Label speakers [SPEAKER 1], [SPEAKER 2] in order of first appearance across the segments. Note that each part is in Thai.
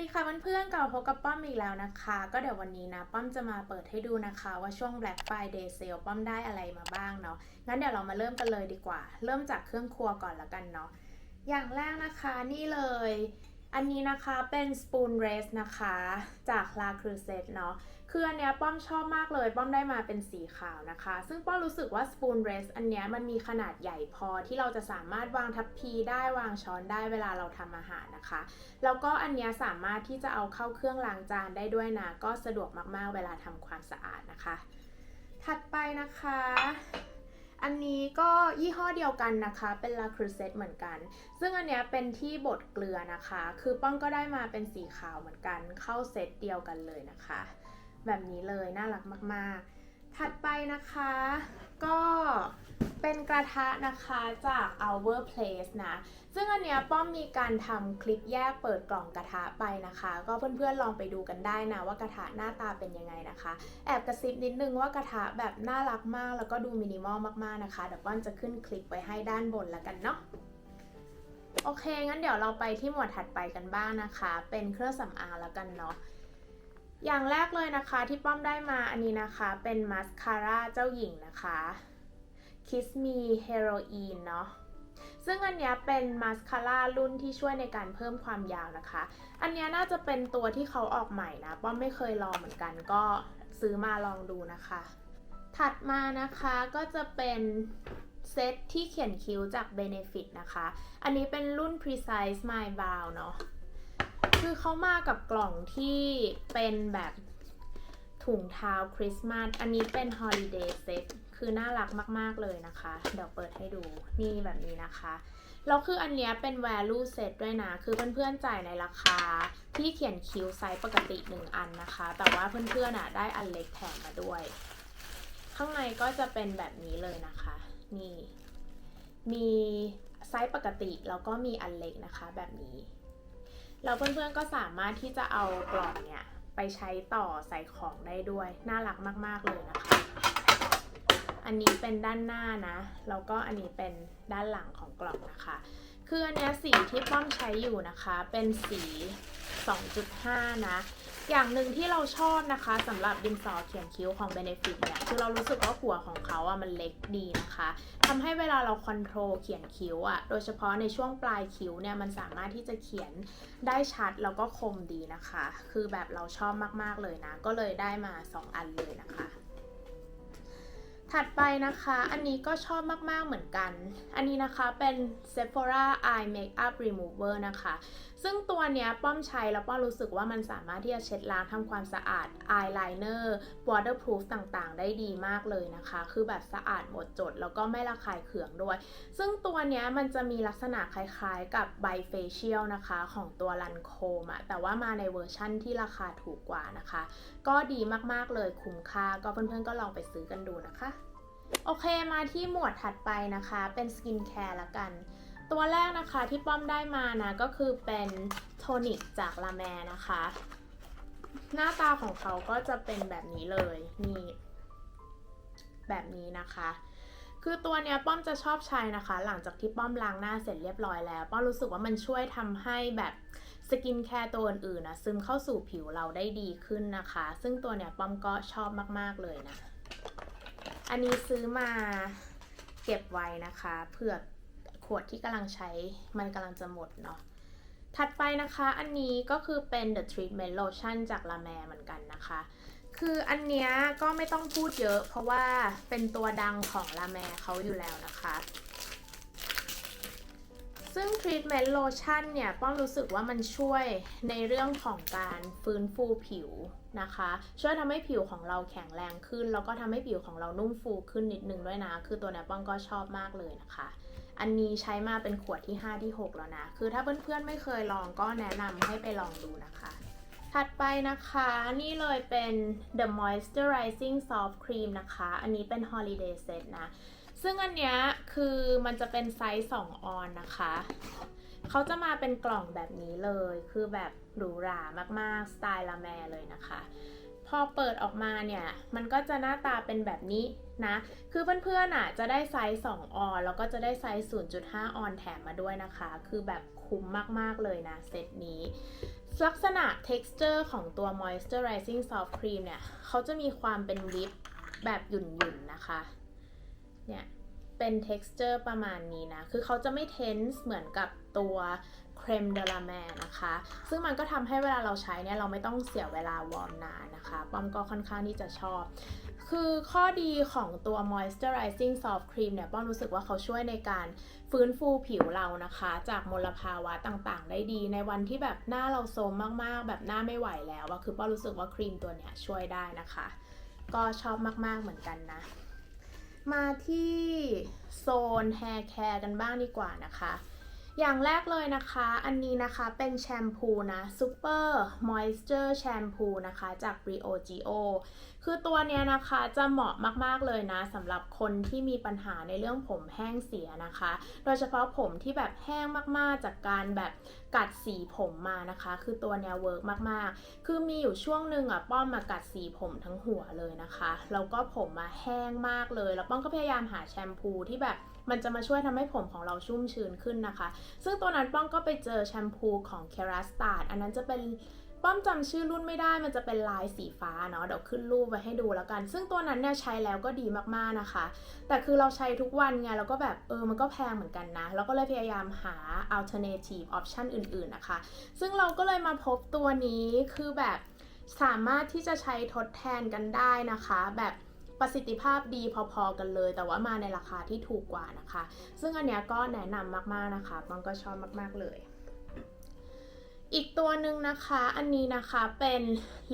[SPEAKER 1] ดีค่ะเพื่อนๆกลับพบกับป้อมอีกแล้วนะคะ ก็เดี๋ยววันนี้นะ ป้อมจะมาเปิดให้ดูนะคะว่าช่วง Black Friday Sale ป้อมได้อะไรมาบ้างเนาะงั้นเดี๋ยวเรามาเริ่มกันเลยดีกว่า เริ่มจากเครื่องครัวก่อนละกันเนาะอย่างแรกนะคะนี่เลย อันนี้นะคะเป็น Spoon Race นะคะ จาก La Creuset เนาะ คืออันเนี้ยป้อมชอบมากเลย ป้อมได้มาเป็นสีขาวนะคะ ซึ่งป้อมรู้สึกว่า Spoon Race อันเนี้ยมันมีขนาดใหญ่พอที่เราจะสามารถวางทัพพีได้วางช้อนได้เวลาเราทำอาหารนะคะ แล้วก็อันเนี้ยสามารถที่จะเอาเข้าเครื่องล้างจานได้ด้วยนะ ก็สะดวกมากๆเวลาทำความสะอาดนะคะ ถัดไปนะคะอันนี้ก็ยี่ห้อเดียวกันนะคะ เป็น La Creuset เหมือนกัน ซึ่งอันเนี้ยเป็นที่บดเกลือนะคะ คือป้องก็ได้มาเป็นสีขาวเหมือนกัน เข้าเซตเดียวกันเลยนะคะ แบบนี้เลยน่ารักมากๆ ถัดไปนะคะก็เป็นกระทะนะคะจาก Our Place นะ ซึ่งอันเนี้ยป้อมมีการทำคลิปแยกเปิดกล่องกระทะไปนะคะ ก็เพื่อนๆลองไปดูกันได้นะ ว่ากระทะหน้าตาเป็นยังไงนะคะ แอบกระซิบนิดนึงว่ากระทะแบบน่ารักมาก แล้วก็ดูมินิมอลมากๆนะคะเดี๋ยวป้อมจะขึ้นคลิปไว้ให้ด้านบนแล้วกันเนาะโอเค งั้นเดี๋ยวเราไปที่หมวดถัดไปกันบ้างนะคะ เป็นเครื่องสำอางแล้วกันเนาะ อย่างแรกเลยนะคะที่ป้อมได้มาอันนี้นะคะเป็นมาสคาร่าเจ้าหญิงนะคะ Kiss Me Heroine เนาะซึ่งอันนี้เป็นมาสคาร่ารุ่นที่ช่วยในการเพิ่มความยาวนะคะ อันนี้น่าจะเป็นตัวที่เขาออกใหม่นะ ป้อมไม่เคยลองเหมือนกันก็ซื้อมาลองดูนะคะ ถัดมานะคะก็จะเป็นเซตที่เขียนคิ้วจาก Benefit นะคะ อันนี้เป็นรุ่น Precise My Brow เนาะ คือเขามากับกล่องที่เป็นแบบถุงเท้าคริสต์มาส อันนี้เป็น Holiday Set คือน่ารักมาก ๆ เลยนะคะ เดี๋ยวเปิดให้ดู นี่แบบนี้นะคะ แล้วคืออันนี้เป็น value set ด้วยนะ คือเพื่อนๆจ่ายในราคาที่เขียนคิ้วไซส์ปกติ 1 อันนะคะ แต่ว่าเพื่อนๆอะได้อันเล็กแถมมาด้วย ข้างในก็จะเป็นแบบนี้เลยนะคะ นี่ มีไซส์ปกติแล้วก็มีอันเล็กนะคะแบบนี้ แล้วเพื่อนๆก็สามารถที่จะเอากล่องเนี่ยไปใช้ต่อใส่ของได้ด้วย น่ารักมากๆเลยนะคะ อันนี้เป็นด้านหน้านะ แล้วก็อันนี้เป็นด้านหลังของกล่องนะคะ คืออันนี้สีที่ป้อมใช้อยู่นะคะ เป็นสี 2.5 นะ อย่างหนึ่งที่เราชอบนะคะสำหรับดินสอเขียนคิ้วของ Benefit เนี่ยคือเรารู้สึกว่าหัวของเขาอะมันเล็กดีนะคะทำให้เวลาเราคอนโทรลเขียนคิ้วอะโดยเฉพาะในช่วงปลายคิ้วเนี่ยมันสามารถที่จะเขียนได้ชัดแล้วก็คมดีนะคะ คือแบบเราชอบมากๆเลยนะ ก็เลยได้มา 2 อันเลยนะคะ ถัดไปนะคะ อันนี้ก็ชอบมากๆเหมือนกัน อันนี้นะคะเป็น Sephora Eye Makeup Remover นะคะซึ่งตัวเนี้ยป้อมใช้แล้วป้อมรู้สึกว่ามันสามารถที่จะเช็ดล้างทำความสะอาด eyeliner waterproof ต่างๆ ได้ดีมากเลยนะคะ คือแบบสะอาดหมดจด แล้วก็ไม่ระคายเคืองด้วย ซึ่งตัวเนี้ยมันจะมีลักษณะคล้ายๆกับ Bifacial นะคะของตัว Lancome อะแต่ว่ามาในเวอร์ชั่นที่ราคาถูกกว่านะคะ ก็ดีมากๆเลยคุ้มค่า ก็เพื่อนๆก็ลองไปซื้อกันดูนะคะ โอเคมาที่หมวดถัดไปนะคะ เป็นสกินแคร์ละกัน ตัวแรกนะคะที่ป้อมได้มานะก็คือเป็นโทนิกจากลาแมนะคะ หน้าตาของเขาก็จะเป็นแบบนี้เลยนี่แบบนี้นะคะ คือตัวเนี้ยป้อมจะชอบใช้นะคะ หลังจากที่ป้อมล้างหน้าเสร็จเรียบร้อยแล้ว ป้อมรู้สึกว่ามันช่วยทำให้แบบสกินแคร์ตัวอื่นๆนะซึมเข้าสู่ผิวเราได้ดีขึ้นนะคะ ซึ่งตัวเนี้ยป้อมก็ชอบมากๆเลยนะ อันนี้ซื้อมาเก็บไว้นะคะเผื่อ ขวดที่กำลังใช้มันกำลังจะหมดเนาะถัดไปนะคะอันนี้ก็คือเป็น The Treatment Lotion จากลาแมเหมือนกันนะคะ คืออันเนี้ยก็ไม่ต้องพูดเยอะเพราะว่าเป็นตัวดังของลาแมเขาอยู่แล้วนะคะซึ่ง Treatment Lotion เนี่ยป้องรู้สึกว่ามันช่วยในเรื่องของการฟื้นฟูผิวนะคะ ช่วยทำให้ผิวของเราแข็งแรงขึ้น แล้วก็ทำให้ผิวของเรานุ่มฟูขึ้นนิดนึงด้วยนะ คือตัวนี้ป้องก็ชอบมากเลยนะคะ อันนี้ใช้มาเป็นขวดที่ 5 ที่ 6 แล้วนะ คือถ้าเพื่อนๆไม่เคยลองก็แนะนำให้ไปลองดูนะคะ ถัดไปนะคะนี่เลยเป็น The Moisturizing Soft Cream นะคะ อันนี้เป็น Holiday Set นะ ซึ่งอันเนี้ยคือมันจะเป็นไซส์ 2 ออนนะคะเขาจะมาเป็นกล่องแบบนี้เลย คือแบบหรูหรามากๆ สไตล์ละแมเลยนะคะ พอเปิดออกมาเนี่ย มันก็จะหน้าตาเป็นแบบนี้นะ คือเพื่อนๆอะจะได้ไซส์2ออนแล้วก็จะได้ไซส์ 0.5 ออนแถมมาด้วยนะคะ คือแบบคุ้มมากๆเลยนะเซตนี้ ลักษณะ texture ของตัว moisturizing soft cream เนี่ย เขาจะมีความเป็นวิปแบบหยุ่นๆนะคะ เนี่ยเป็น texture ประมาณนี้นะ คือเขาจะไม่ tense เหมือนกับตัว ครมเดลาแมนะคะ ซึ่งมันก็ทำให้เวลาเราใช้เนี่ยเราไม่ต้องเสียเวลาวอร์มนานนะคะป้อมก็ค่อนข้างที่จะชอบ คือข้อดีของตัว moisturizing soft cream เนี่ยป้อมรู้สึกว่าเขาช่วยในการฟื้นฟูผิวเรานะคะ จากมลภาวะต่างๆ ได้ดีในวันที่แบบหน้าเราโทรมมากๆ แบบหน้าไม่ไหวแล้วอะคือป้อมรู้สึกว่าครีมตัวเนี้ยช่วยได้นะคะ ก็ชอบมากๆเหมือนกันนะมาที่โซน hair care กันบ้างดีกว่านะคะ อย่างแรกเลยนะคะ อันนี้นะคะเป็นแชมพูนะ Super Moisture Shampoo นะคะ จาก Rio Gio คือตัวเนี้ยนะคะจะเหมาะมากๆเลยนะสำหรับคนที่มีปัญหาในเรื่องผมแห้งเสียนะคะ โดยเฉพาะผมที่แบบแห้งมากๆ จากการแบบกัดสีผมมานะคะ คือตัวเนี้ยเวิร์กมากๆ คือมีอยู่ช่วงหนึ่งอะป้อมมากัดสีผมทั้งหัวเลยนะคะ แล้วก็ผมมาแห้งมากเลย แล้วป้อมก็พยายามหาแชมพูที่แบบ มันจะมาช่วยทำให้ผมของเราชุ่มชื้นขึ้นนะคะ ซึ่งตัวนั้นป้องก็ไปเจอแชมพูของ k e r a s t a r อันนั้นจะเป็นป้อมจำชื่อรุ่นไม่ได้มันจะเป็นลายสีฟ้าเนาะเดี๋ยวขึ้นรูปไว้ให้ดูแล้วกัน ซึ่งตัวนั้นเนี่ยใช้แล้วก็ดีมากๆนะคะ แต่คือเราใช้ทุกวันไงแล้วก็แบบเออมันก็แพงเหมือนกันนะเราก็เลยพยายามหา alternative option อื่นๆนะคะ ซึ่งเราก็เลยมาพบตัวนี้คือแบบสามารถที่จะใช้ทดแทนกันได้นะคะ แบบ ประสิทธิภาพดีพอๆกันเลย แต่ว่ามาในราคาที่ถูกกว่านะคะ ซึ่งอันเนี้ยก็แนะนำมากๆนะคะ มันก็ชอบมากๆเลย อีกตัวหนึ่งนะคะ อันนี้นะคะเป็น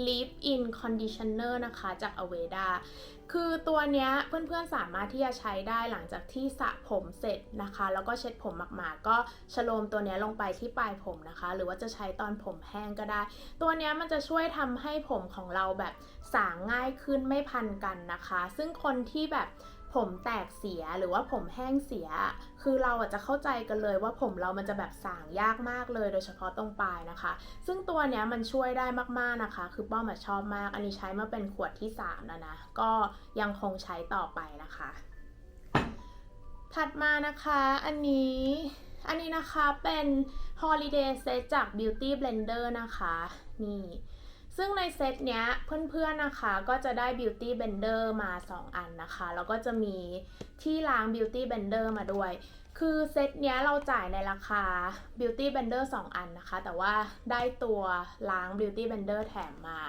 [SPEAKER 1] Leave In Conditioner นะคะจาก Aveda คือตัวเนี้ยเพื่อนๆสามารถที่จะใช้ได้หลังจากที่สระผมเสร็จนะคะ แล้วก็เช็ดผมหมาดๆก็ชโลมตัวเนี้ยลงไปที่ปลายผมนะคะ หรือว่าจะใช้ตอนผมแห้งก็ได้ ตัวเนี้ยมันจะช่วยทำให้ผมของเราแบบสางง่ายขึ้นไม่พันกันนะคะ ซึ่งคนที่แบบ ผมแตกเสียหรือว่าผมแห้งเสีย คือเราอาจจะเข้าใจกันเลยว่าผมเรามันจะแบบสางยากมากเลยโดยเฉพาะตรงปลายนะคะ ซึ่งตัวเนี้ยมันช่วยได้มากๆนะคะ คือป้อมชอบมาก อันนี้ใช้มาเป็นขวดที่ 3 แล้วนะ ก็ยังคงใช้ต่อไปนะคะ ถัดมานะคะอันนี้อันนี้นะคะเป็น Holiday Set จาก Beauty Blender นะคะ นี่ ซึ่งในเซตเนี้ยเพื่อนๆนะคะก็จะได้ Beauty Blender มา 2 อันนะคะ แล้วก็จะมีที่ล้าง Beauty Blender มาด้วย คือเซตเนี้ยเราจ่ายในราคา Beauty Blender 2 อันนะคะ แต่ว่าได้ตัวล้าง Beauty Blender แถมมา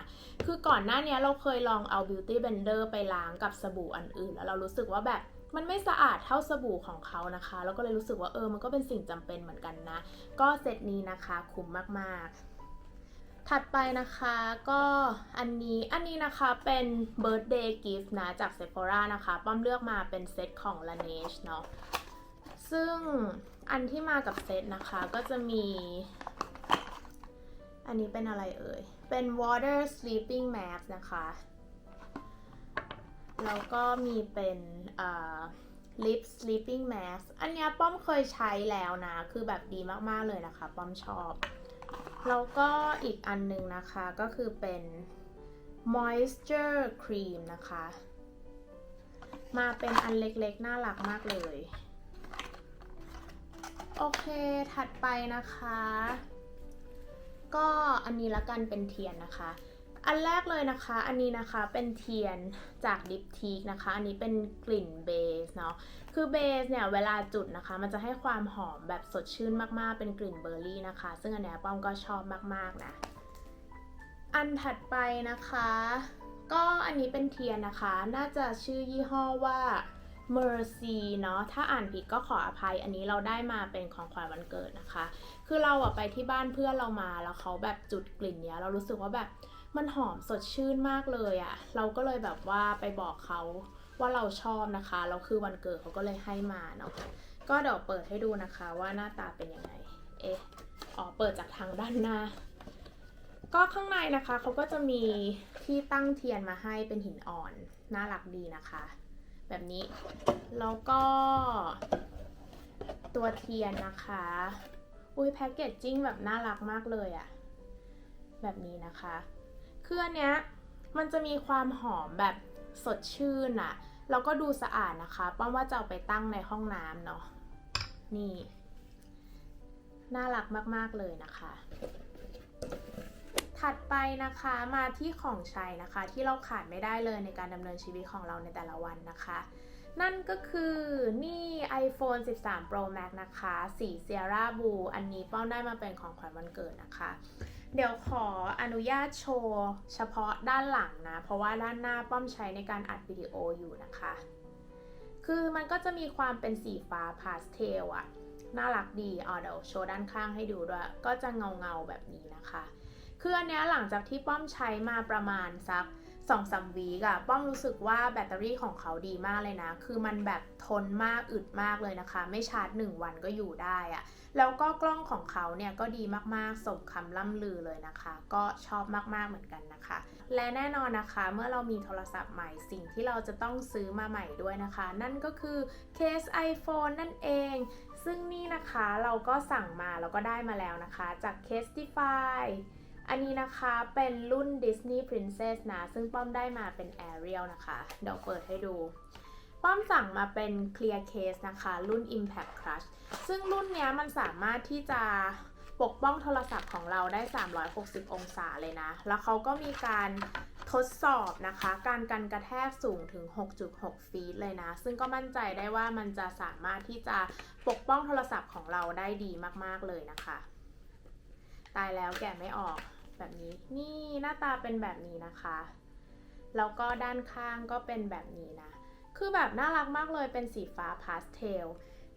[SPEAKER 1] คือก่อนหน้าเนี้ยเราเคยลองเอา Beauty Blender ไปล้างกับสบู่อันอื่น แล้วเรารู้สึกว่าแบบมันไม่สะอาดเท่าสบู่ของเขานะคะ แล้วก็เลยรู้สึกว่าเออ มันก็เป็นสิ่งจำเป็นเหมือนกันนะ ก็เซตนี้นะคะคุ้มมากๆ ถัดไปนะคะก็อันนี้อันนี้นะคะเป็น birthday gift นะ จาก Sephora นะคะป้อมเลือกมาเป็นเซตของ Laneige เนาะซึ่งอันที่มากับเซตนะคะก็จะมี อันนี้เป็นอะไรเอ่ย เป็น water sleeping mask นะคะ แล้วก็มีเป็นอ่า lip sleeping mask อันนี้ป้อมเคยใช้แล้วนะ คือแบบดีมาก ๆ เลยนะคะ ป้อมชอบ แล้วก็อีกอันนึงนะคะก็คือเป็น moisture cream นะคะ มาเป็นอันเล็กๆ น่ารักมากเลย โอเคถัดไปนะคะ ก็อันนี้ละกันเป็นเทียนนะคะ อันแรกเลยนะคะ อันนี้นะคะเป็นเทียนจากดิปทีกนะคะ อันนี้เป็นกลิ่นเบสเนาะ คือเบสเนี่ยเวลาจุดนะคะ มันจะให้ความหอมแบบสดชื่นมากๆ เป็นกลิ่นเบอร์รี่นะคะ ซึ่งอันเนี้ยป้อมก็ชอบมากๆนะ อันถัดไปนะคะ ก็อันนี้เป็นเทียนนะคะ น่าจะชื่อยี่ห้อว่า Mercy เนาะ ถ้าอ่านผิดก็ขออภัย อันนี้เราได้มาเป็นของขวัญวันเกิดนะคะ คือเราอะไปที่บ้านเพื่อนเรามา แล้วเขาแบบจุดกลิ่นเนี้ย เรารู้สึกว่าแบบ มันหอมสดชื่นมากเลยอะเราก็เลยแบบว่าไปบอกเขาว่าเราชอบนะคะแล้วคือวันเกิดเขาก็เลยให้มาเนาะก็เดี๋ยวเปิดให้ดูนะคะว่าหน้าตาเป็นยังไง เอ๊ะอ๋อเปิดจากทางด้านหน้า ก็ข้างในนะคะเขาก็จะมีที่ตั้งเทียนมาให้เป็นหินอ่อน น่ารักดีนะคะ แบบนี้ แล้วก็ ตัวเทียนนะคะ อุ้ยแพ็กเกจจิ้งแบบน่ารักมากเลยอะ แบบนี้นะคะ คืออันเนี้ยมันจะมีความหอมแบบสดชื่นอะแล้วก็ดูสะอาดนะคะป้อมว่าจะเอาไปตั้งในห้องน้ำเนาะนี่ น่ารักมาก ๆ เลยนะคะ ถัดไปนะคะมาที่ของใช้นะคะ ที่เราขาดไม่ได้เลยในการดำเนินชีวิตของเราในแต่ละวันนะคะ นั่นก็คือนี่ iPhone 13 Pro Max นะคะ สี Sierra Blue อันนี้ป้องได้มาเป็นของขวัญวันเกิดนะคะ เดี๋ยวขออนุญาตโชว์เฉพาะด้านหลังนะ เพราะว่าด้านหน้าป้อมใช้ในการอัดวิดีโออยู่นะคะ คือมันก็จะมีความเป็นสีฟ้าพาสเทลอะน่ารักดีอ๋อเดี๋ยวโชว์ด้านข้างให้ดูด้วย ก็จะเงาเงาๆแบบนี้นะคะ คืออันเนี้ยหลังจากที่ป้อมใช้มาประมาณสัก สองสามวีกอะป้อมรู้สึกว่าแบตเตอรี่ของเขาดีมากเลยนะ คือมันแบบทนมากอึดมากเลยนะคะ ไม่ชาร์จ 1 วันก็อยู่ได้อะแล้วก็กล้องของเขาเนี่ยก็ดีมากๆสมคำล่ำลือเลยนะคะ ก็ชอบมากๆเหมือนกันนะคะ และแน่นอนนะคะเมื่อเรามีโทรศัพท์ใหม่สิ่งที่เราจะต้องซื้อมาใหม่ด้วยนะคะ นั่นก็คือเคส iPhone นั่นเอง ซึ่งนี่นะคะเราก็สั่งมาแล้วก็ได้มาแล้วนะคะจาก Castify อันนี้นะคะเป็นรุ่น Disney Princess นะ ซึ่งป้อมได้มาเป็น Ariel นะคะ เดี๋ยวเปิดให้ดู ป้อมสั่งมาเป็น Clear Case นะคะ รุ่น Impact Crush ซึ่งรุ่นเนี้ยมันสามารถที่จะปกป้องโทรศัพท์ของเราได้ 360 องศาเลยนะ แล้วเขาก็มีการทดสอบนะคะ การกันกระแทกสูงถึง 6.6 ฟีตเลยนะ ซึ่งก็มั่นใจได้ว่ามันจะสามารถที่จะปกป้องโทรศัพท์ของเราได้ดีมาก ๆ เลยนะคะ ตายแล้วแกะไม่ออก แบบนี้ นี่หน้าตาเป็นแบบนี้นะคะ แล้วก็ด้านข้างก็เป็นแบบนี้นะ คือแบบน่ารักมากเลยเป็นสีฟ้าพาสเทล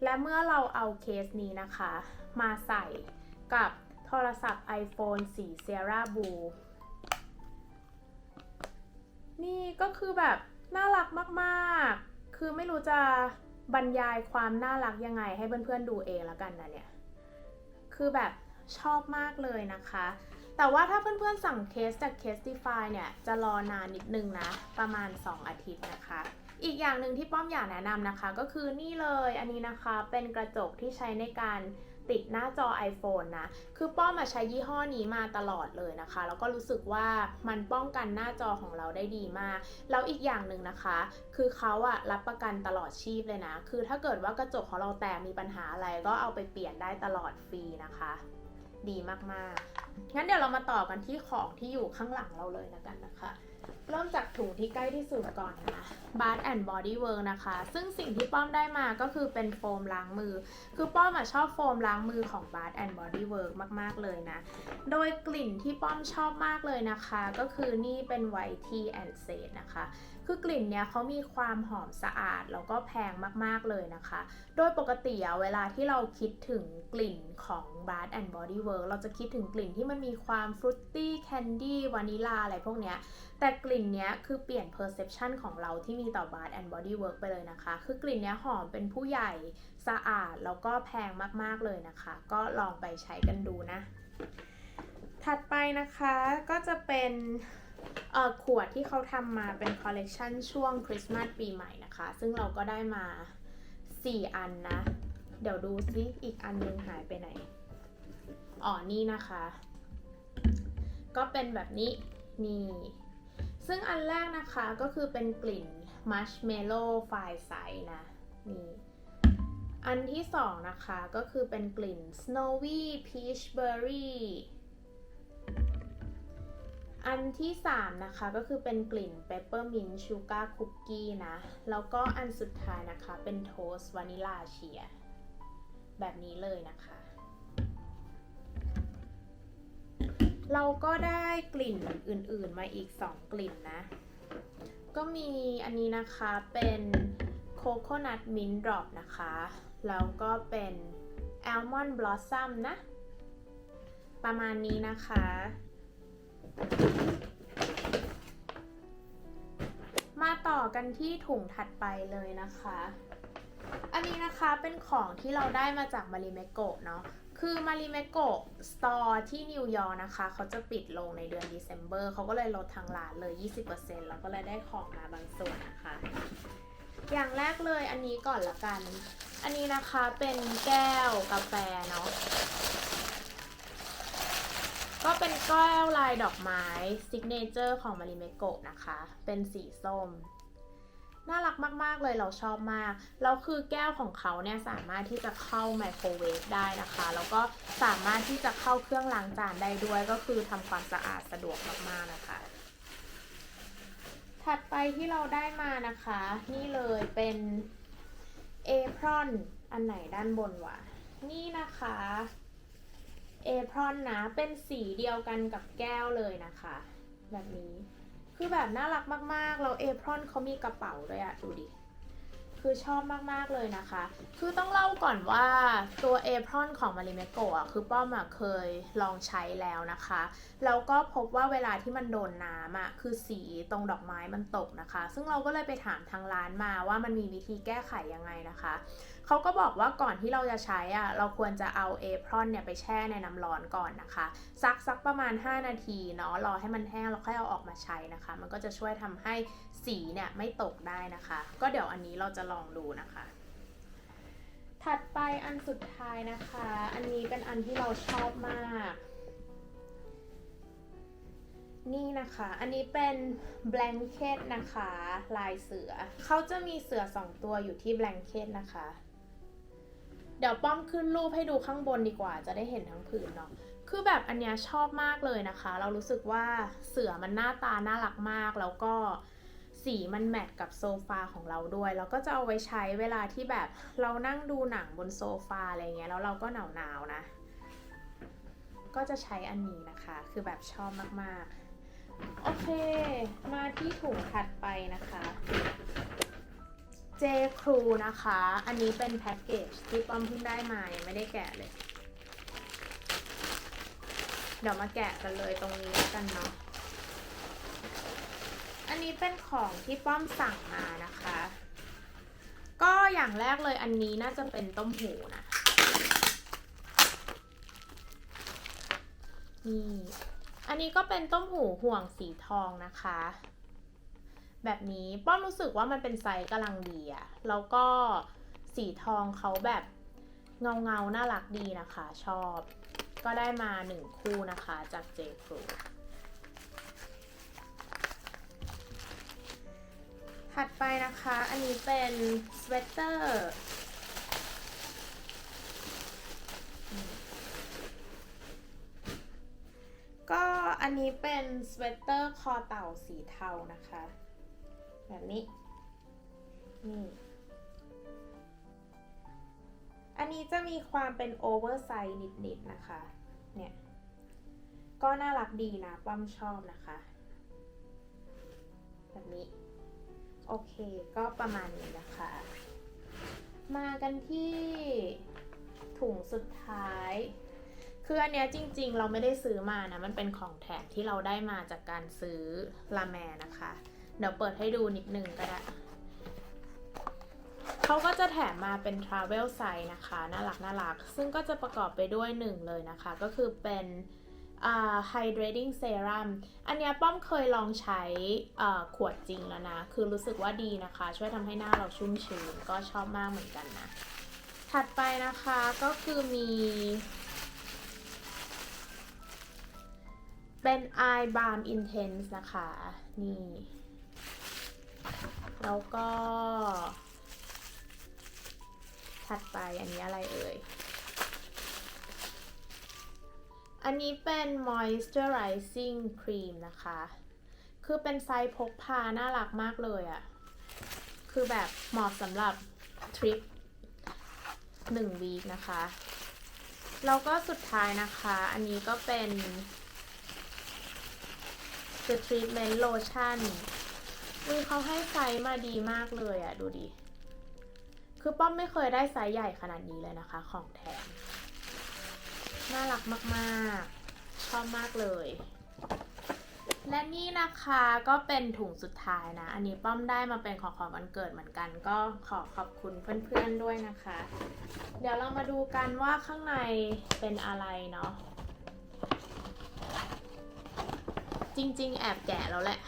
[SPEAKER 1] และเมื่อเราเอาเคสนี้นะคะ มาใส่กับโทรศัพท์ iPhone สี Sierra Blue นี่ก็คือแบบน่ารักมากๆ คือไม่รู้จะบรรยายความน่ารักยังไงให้เพื่อนๆดูเองแล้วกันนะเนี่ย คือแบบชอบมากเลยนะคะ แต่ว่าถ้าเพื่อนๆสั่งเคสจาก Casetify เนี่ยจะรอนานนิดนึงนะ ประมาณ 2 อาทิตย์นะคะ อีกอย่างหนึ่งที่ป้อมอยากแนะนำนะคะ ก็คือนี่เลยอันนี้นะคะเป็นกระจกที่ใช้ในการติดหน้าจอ iPhone นะ คือป้อมมาใช้ยี่ห้อนี้มาตลอดเลยนะคะ แล้วก็รู้สึกว่ามันป้องกันหน้าจอของเราได้ดีมาก แล้วอีกอย่างหนึ่งนะคะ คือเขาอะรับประกันตลอดชีพเลยนะ คือถ้าเกิดว่ากระจกของเราแตกมีปัญหาอะไรก็เอาไปเปลี่ยนได้ตลอดฟรีนะคะ ดีมากๆ งั้นเดี๋ยวเรามาต่อกันที่ของที่อยู่ข้างหลังเราเลยแล้วกันนะคะ เริ่มจากถุงที่ใกล้ที่สุดก่อนนะ Bath and Body Works นะคะ ซึ่งสิ่งที่ป้อมได้มาก็คือเป็นโฟมล้างมือ คือป้อมอะชอบโฟมล้างมือของ Bath and Body Works มาก ๆ เลยนะ โดยกลิ่นที่ป้อมชอบมากเลยนะคะ ก็คือนี่เป็น White Tea and Sage นะคะ คือกลิ่นเนี้ยเขามีความหอมสะอาด แล้วก็แพงมาก ๆ เลยนะคะ โดยปกติอะเวลาที่เราคิดถึงกลิ่นของ Bath and Body Works เราจะคิดถึงกลิ่นที่มันมีความฟรุตตี้แคนดี้วานิลาอะไรพวกเนี้ยแต่กลิ่นเนี้ยคือเปลี่ยน perception ของเราที่มีต่อ Bath and Bodywork ไปเลยนะคะ คือกลิ่นเนี้ยหอมเป็นผู้ใหญ่สะอาดแล้วก็แพงมากๆเลยนะคะ ก็ลองไปใช้กันดูนะ ถัดไปนะคะก็จะเป็นขวดที่เขาทำมาเป็นคอลเลกชันช่วงคริสต์มาสปีใหม่นะคะ ซึ่งเราก็ได้มา 4 อันนะ เดี๋ยวดูซิอีกอันนึงหายไปไหน อ๋อ นี่นะคะ ก็เป็นแบบนี้นี่ ซึ่งอันแรกนะคะก็คือเป็นกลิ่นมัชเมลโล่ไฟใสนะนี่อันที่สองนะคะก็คือเป็นกลิ่น snowy peach berry อันที่สามนะคะก็คือเป็นกลิ่น peppermint sugar cookie นะ แล้วก็อันสุดท้ายนะคะเป็น toast vanilla chia แบบนี้เลยนะคะ เราก็ได้กลิ่นอื่นๆมาอีก 2 กลิ่นนะ ก็มีอันนี้นะคะเป็น coconut mint drop นะคะ แล้วก็เป็น almond blossom นะ ประมาณนี้นะคะ มาต่อกันที่ถุงถัดไปเลยนะคะ อันนี้นะคะเป็นของที่เราได้มาจากมาริเมโกะเนาะ คือมาริเมโกะสตอร์ที่นิวยอร์กนะคะ เขาจะปิดลงในเดือน December เขาก็เลยลดทางร้านเลย 20%แล้วก็เลยได้ของมาบางส่วนนะคะ อย่างแรกเลยอันนี้ก่อนละกัน อันนี้นะคะเป็นแก้วกาแฟเนาะก็เป็นแก้วลายดอกไม้ซิกเนเจอร์ของมาริเมโกะนะคะ เป็นสีส้ม น่ารักมาก ๆ เลยเราชอบมาก แล้วคือแก้วของเขาเนี่ยสามารถที่จะเข้าไมโครเวฟได้นะคะ แล้วก็สามารถที่จะเข้าเครื่องล้างจานได้ด้วย ก็คือทำความสะอาดสะดวกมาก ๆ นะคะ ถัดไปที่เราได้มานะคะ นี่เลยเป็นเอพรอนอันไหนด้านบนวะ นี่นะคะเอพรอนนะ เป็นสีเดียวกันกับแก้วเลยนะคะ แบบนี้ คือแบบน่ารักมากๆเราเอพรอนเขามีกระเป๋าด้วยอะดูดิ คือชอบมากๆเลยนะคะ คือต้องเล่าก่อนว่าตัวเอพรอนของมาริเมโกะคือป้อมอะเคยลองใช้แล้วนะคะ แล้วก็พบว่าเวลาที่มันโดนน้ำอะคือสีตรงดอกไม้มันตกนะคะ ซึ่งเราก็เลยไปถามทางร้านมาว่ามันมีวิธีแก้ไขยังไงนะคะ เขาก็บอกว่าก่อนที่เราจะใช้อะเราควรจะเอาเอพรอนเนี่ยไปแช่ในน้ำร้อนก่อนนะคะซักซักประมาณ 5 นาทีเนาะรอให้มันแห้งแล้วค่อยเอาออกมาใช้นะคะ มันก็จะช่วยทำให้สีเนี่ยไม่ตกได้นะคะ ก็เดี๋ยวอันนี้เราจะลองดูนะคะถัดไปอันสุดท้ายนะคะ อันนี้เป็นอันที่เราชอบมาก นี่นะคะ อันนี้เป็น blanket นะคะ ลายเสือ เขาจะมีเสือสองตัวอยู่ที่ blanket นะคะ เดี๋ยวป้อมขึ้นรูปให้ดูข้างบนดีกว่า จะได้เห็นทั้งผืนเนาะคือแบบอันเนี้ยชอบมากเลยนะคะ เรารู้สึกว่าเสือมันหน้าตาน่ารักมาก แล้วก็สีมันแมทกับโซฟาของเราด้วย แล้วก็จะเอาไว้ใช้เวลาที่แบบเรานั่งดูหนังบนโซฟาอะไรเงี้ยแล้วเราก็หนาวหนาวนะ ก็จะใช้อันนี้นะคะ คือแบบชอบมากๆ โอเค มาที่ถุงถัดไปนะคะ เจครูนะคะ อันนี้เป็นแพ็กเกจที่ป้อมเพิ่งได้มายังไม่ได้แกะเลย เดี๋ยวมาแกะกันเลยตรงนี้กันเนาะ อันนี้เป็นของที่ป้อมสั่งมานะคะ ก็อย่างแรกเลยอันนี้น่าจะเป็นต้มหูนะ นี่ อันนี้ก็เป็นต้มหูห่วงสีทองนะคะ แบบนี้ป้อมรู้สึกว่ามันเป็นไซส์กำลังดีอะแล้วก็สีทองเขาแบบเงาเงาๆน่ารักดีนะคะชอบ ก็ได้มาหนึ่งคู่นะคะจากเจครูถัดไปนะคะ อันนี้เป็นสเวตเตอร์ก็อันนี้เป็นสเวตเตอร์คอเต่าสีเทานะคะ แบบนี้ นี่ อันนี้จะมีความเป็นโอเวอร์ไซส์นิดๆนะคะ เนี่ย ก็น่ารักดีนะป้อมชอบนะคะ แบบนี้ โอเค ก็ประมาณนี้นะคะ มากันที่ถุงสุดท้ายคืออันเนี้ยจริงๆ เราไม่ได้ซื้อมานะ มันเป็นของแถมที่เราได้มาจากการซื้อลาแมนะคะ เดี๋ยวเปิดให้ดูนิดนึงก็ได้เขาก็จะแถมมาเป็น Travel Size นะคะ น่ารักน่ารัก ซึ่งก็จะประกอบไปด้วยหนึ่งเลยนะคะ ก็คือเป็น Hydrating Serum อันนี้ป้อมเคยลองใช้ขวดจริงแล้วนะ คือรู้สึกว่าดีนะคะ ช่วยทำให้หน้าเราชุ่มชื้น ก็ชอบมากเหมือนกันนะ ถัดไปนะคะก็คือมี เป็น Eye Balm Intense นะคะ นี่ แล้วก็ ถัดไปอันนี้อะไรเอ่ย อันนี้เป็น moisturizing cream นะคะ คือเป็นไซส์พกพา น่ารักมากเลยอะ่ะ คือแบบเหมาะสำหรับทริปหนึ่งวีคนะคะแล้วก็สุดท้ายนะคะ อันนี้ก็เป็น The Treatment Lotion อุ้ยเขาให้ไซส์มาดีมากเลยอะ่ะดูดิ คือป้อมไม่เคยได้ไซส์ใหญ่ขนาดนี้เลยนะคะ ของแถม น่ารักมากๆ ชอบมากเลย และนี่นะคะก็เป็นถุงสุดท้ายนะ อันนี้ป้อมได้มาเป็นของขวัญวันเกิดเหมือนกัน ก็ขอขอบคุณเพื่อนๆด้วยนะคะ เดี๋ยวเรามาดูกันว่าข้างในเป็นอะไรเนาะ จริงๆ แอบแกะแล้วแหละ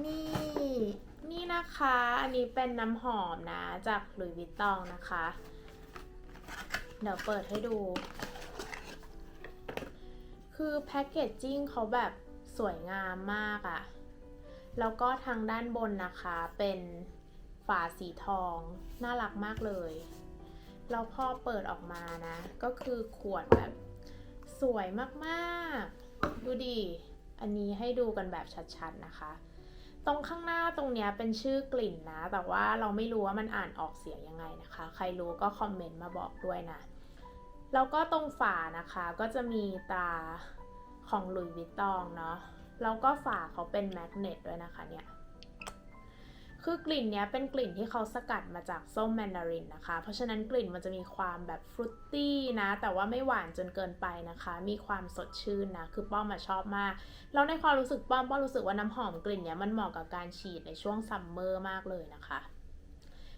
[SPEAKER 1] นี่นี่นะคะ อันนี้เป็นน้ำหอมนะ จากหลุยวิตตองนะคะ เดี๋ยวเปิดให้ดู คือแพ็กเกจจิ้งเขาแบบสวยงามมากอะแล้วก็ทางด้านบนนะคะเป็นฝาสีทอง น่ารักมากเลย แล้วพอเปิดออกมานะ ก็คือขวดแบบสวยมาก ๆ ดูดิ อันนี้ให้ดูกันแบบชัด ๆ นะคะ ตรงข้างหน้าตรงเนี้ยเป็นชื่อกลิ่นนะ แต่ว่าเราไม่รู้ว่ามันอ่านออกเสียงยังไงนะคะ ใครรู้ก็คอมเมนต์มาบอกด้วยนะ แล้วก็ตรงฝานะคะก็จะมีตาของหลุยวิตตองเนาะ แล้วก็ฝาเขาเป็นแมกเนตด้วยนะคะเนี่ย คือกลิ่นเนี้ยเป็นกลิ่นที่เขาสกัดมาจากส้มแมนดารินนะคะ เพราะฉะนั้นกลิ่นมันจะมีความแบบฟรุตตี้นะ แต่ว่าไม่หวานจนเกินไปนะคะ มีความสดชื่นนะ คือป้อมมาชอบมาก แล้วในความรู้สึกป้อมป้อมรู้สึกว่าน้ำหอมกลิ่นเนี้ยมันเหมาะกับการฉีดในช่วงซัมเมอร์มากเลยนะคะ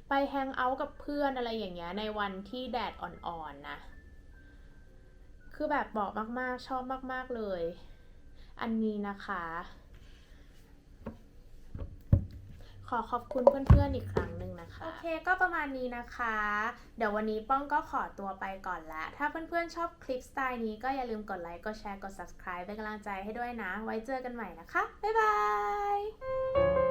[SPEAKER 1] ไปแฮงเอาท์กับเพื่อนอะไรอย่างเงี้ยในวันที่แดดอ่อนๆนะ คือแบบบอกมากๆชอบมากๆเลย อันนี้นะคะ ขอขอบคุณเพื่อนๆอีกครั้งหนึ่งนะคะ โอเคก็ประมาณนี้นะคะ เดี๋ยววันนี้ป้องก็ขอตัวไปก่อนละ ถ้าเพื่อนๆชอบคลิปสไตล์นี้ก็อย่าลืมกดไลค์ กดแชร์ กด subscribe เป็นกำลังใจให้ด้วยนะ ไว้เจอกันใหม่นะคะ บ๊ายบาย